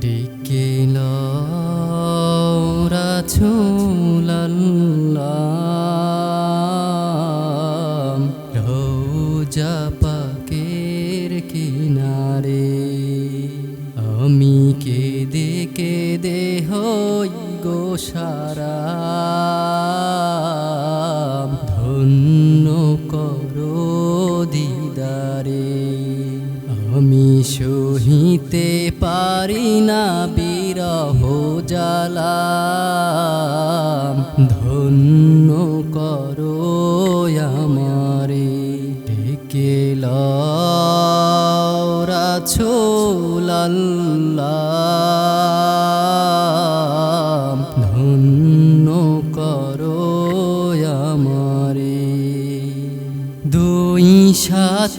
ডেকে রাছুলাল্লাহ রোজা পাকের কিনারে আমি কে কেঁদে হই গো সারা। সহিতে পারি না বিরহ জ্বালা। ধন্য করো আমারে ডেকে রাছুলাল্লাহ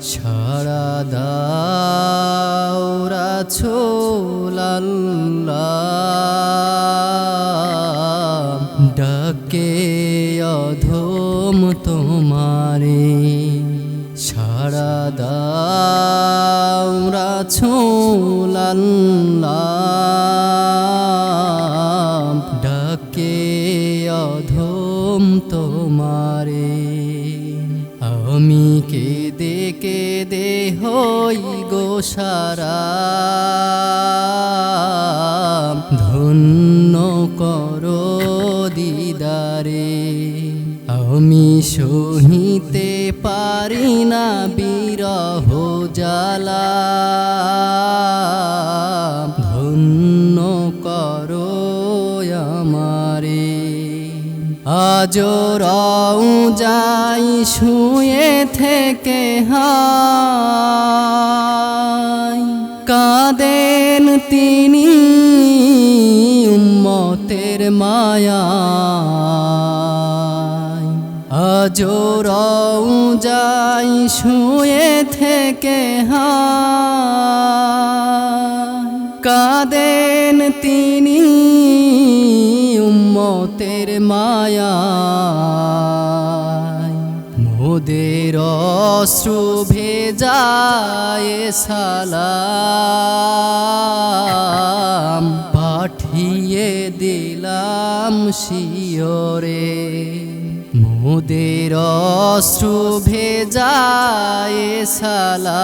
সারা দাওরা ছোলাল্লাহ ডাকে অধম তোমারে সারা দাওরা ছোলাল্লাহ ডাকে অধম তোমারে আমি কেঁদে কেঁদে দে গো সারা। ধন্য করো দিদারে আমি সহিতে পারি না বিরহ জ্বালা। আজ রও যাই শুয়ে থেকে হাই। কাঁদেন তিনি উম্মতের মায়া আজ রও যাই শুয়ে থেকে হাই। কাঁদেন তিনি উম্মতের মায়া মোদের অশ্রু ভেজায় সালাম। পাঠিয়ে দিলাম শিয়রে। মোদের অশ্রু ভেজায় সালাম।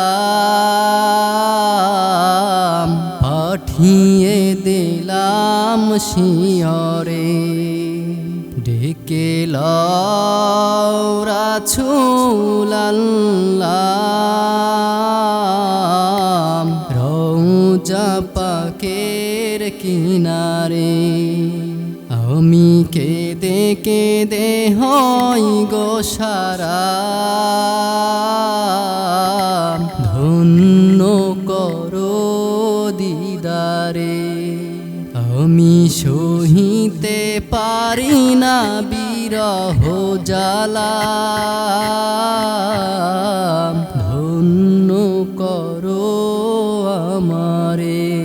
পাঠিয়ে দিলাম শিয়রে। ডেকে লরা ছুলাল্লাম রৌজা পাকের কিনারে, আমি কেঁদে কেঁদে হই গো সারা। ধন্য করো দিদারে, আমি সহিতে পারি না বিরহ জ্বালা। ধন্য করো আমারে।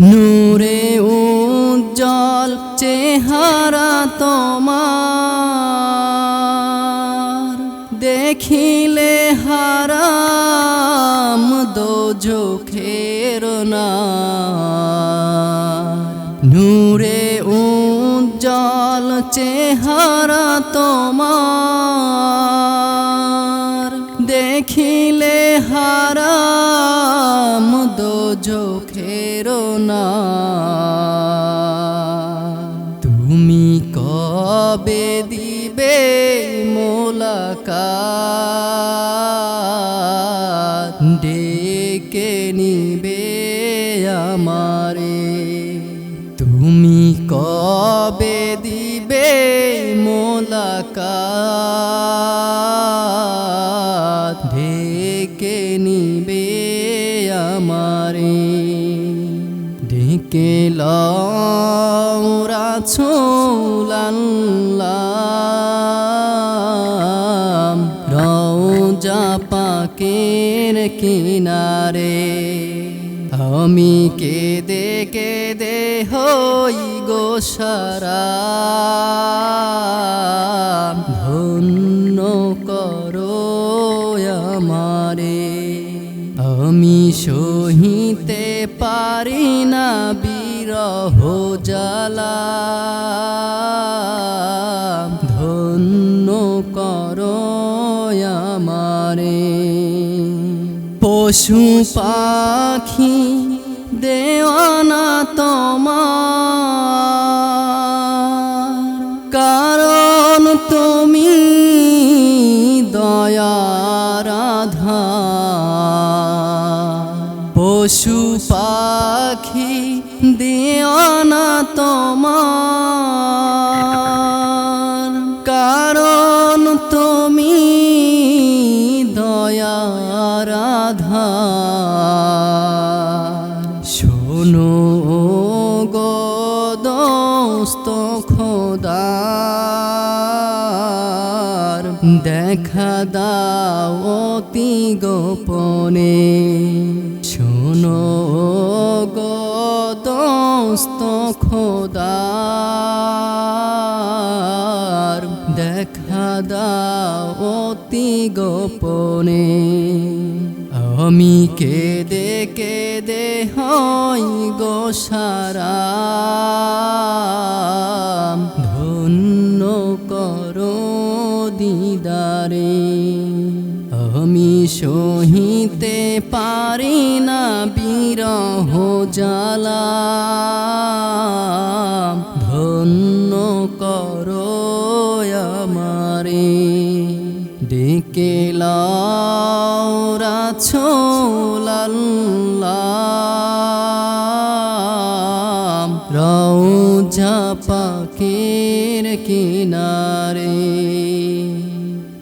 নূরে উজ্জ্বল চেহারা তোমার। দেখিলে হারাম দো চোখের না নূরে চেহারা তোমার। দেখিলে হারাম দো চোখের না। তুমি কবে দিবে মোলাকাত? মোলাকাত ডেকে নিবে আমারে। ডেকে লরা ছোলাল্লাম রওজা পাকের কিনারে। আমি কেদে কেদে হই গো সারা। সহিতে পারি না বিরহ জ্বালা। ধন্য কর আমারে। পশু পাখি দেওয়ানা তোমার পশু পাখি দেওয়ানা তোমার। কারণ তুমি দয়ার আধার শোনো গদস্ত খোদার দেখা দাও অতি গোপনে। খোদার দেখা দাও অতি গোপনে। আমি কে কেদে কেদে হই গো সহিতে পারি না বিরহ জ্বালা। ধন্য করো আমারে ডেকে লাউরা ছোলাল্লাম রওজা পাকের কিনারে